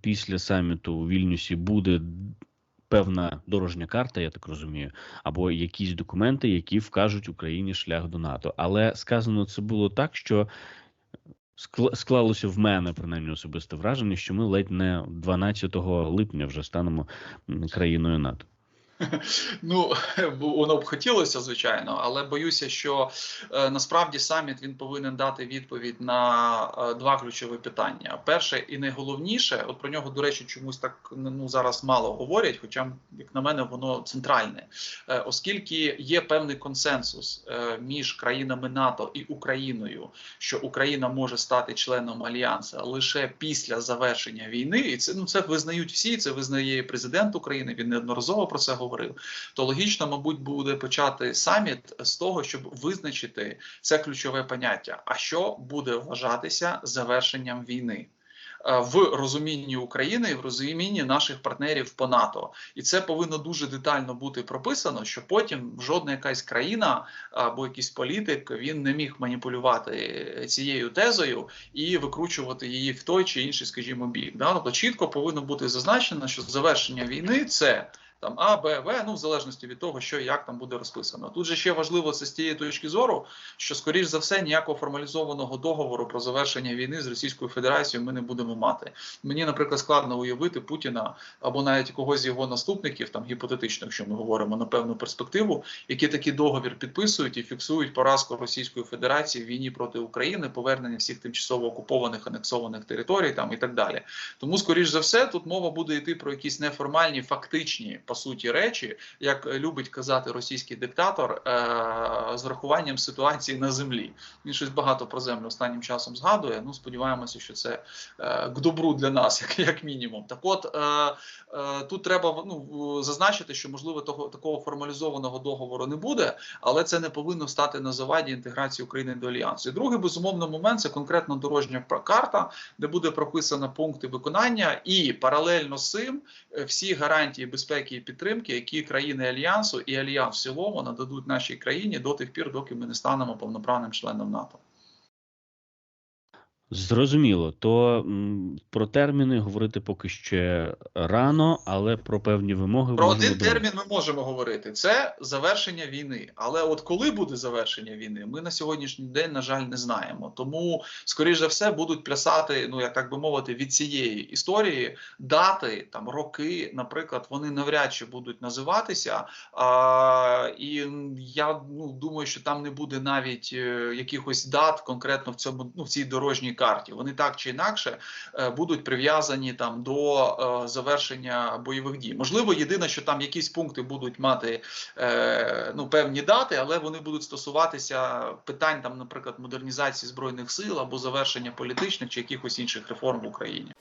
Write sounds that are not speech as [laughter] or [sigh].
після саміту у Вільнюсі буде певна дорожня карта, я так розумію, або якісь документи, які вкажуть Україні шлях до НАТО. Але сказано це було так, що склалося в мене принаймні особисте враження, що ми ледь не 12 липня вже станемо країною НАТО. [laughs] Ну воно б хотілося, звичайно, але боюся, що е, насправді саміт він повинен дати відповідь на е, два ключові питання. Перше і найголовніше, от про нього, до речі, чомусь так ну зараз мало говорять, хоча, як на мене, воно центральне, е, оскільки є певний консенсус між країнами НАТО і Україною, що Україна може стати членом альянсу лише після завершення війни, і це ну це визнають всі. Це визнає президент України. Він неодноразово про це говорив. То логічно, мабуть, буде почати саміт з того, щоб визначити це ключове поняття. А що буде вважатися завершенням війни? е, В розумінні України і в розумінні наших партнерів по НАТО, і це повинно дуже детально бути прописано, що потім жодна якась країна або якийсь політик він не міг маніпулювати цією тезою і викручувати її в той чи інший, скажімо, бік. Тобто чітко повинно бути зазначено, що завершення війни це там А, Б, В, ну в залежності від того, що і як там буде розписано. Тут же ще важливо це з тієї точки зору, що скоріш за все ніякого формалізованого договору про завершення війни з Російською Федерацією ми не будемо мати. Мені, наприклад, складно уявити Путіна або навіть когось з його наступників, там гіпотетично, якщо ми говоримо на певну перспективу, які такий договір підписують і фіксують поразку Російської Федерації в війні проти України, повернення всіх тимчасово окупованих анексованих територій там і так далі. Тому, скоріш за все, тут мова буде йти про якісь неформальні, фактичні по суті речі, як любить казати російський диктатор, е- з врахуванням ситуації на землі. Він щось багато про землю останнім часом згадує. Ну, сподіваємося, що це е- к добру для нас, [laughs] як, як мінімум. Так, от е- тут треба ну, зазначити, що можливо того такого формалізованого договору не буде, але це не повинно стати на заваді інтеграції України до альянсу. І другий безумовно момент це конкретно дорожня карта, де буде прописано пункти виконання, і паралельно з цим всі гарантії безпеки і підтримки, які країни альянсу і альянс в цілому нададуть нашій країні до тих пір, доки ми не станемо повноправним членом НАТО. Зрозуміло, то м, про терміни говорити поки ще рано, але про певні вимоги Про один думати. термін ми можемо говорити: це завершення війни. Але от коли буде завершення війни, ми на сьогоднішній день, на жаль, не знаємо. Тому, скоріш за все, будуть плясати, ну як так би мовити, від цієї історії дати там роки, наприклад, вони навряд чи будуть називатися. А, і я ну думаю, що там не буде навіть е, якихось дат конкретно в цьому ну в цій дорожній карті. Вони так чи інакше е, будуть прив'язані там до е, завершення бойових дій. Можливо, єдине, що там якісь пункти будуть мати е, ну певні дати, але вони будуть стосуватися питань там, наприклад, модернізації збройних сил або завершення політичних чи якихось інших реформ в Україні.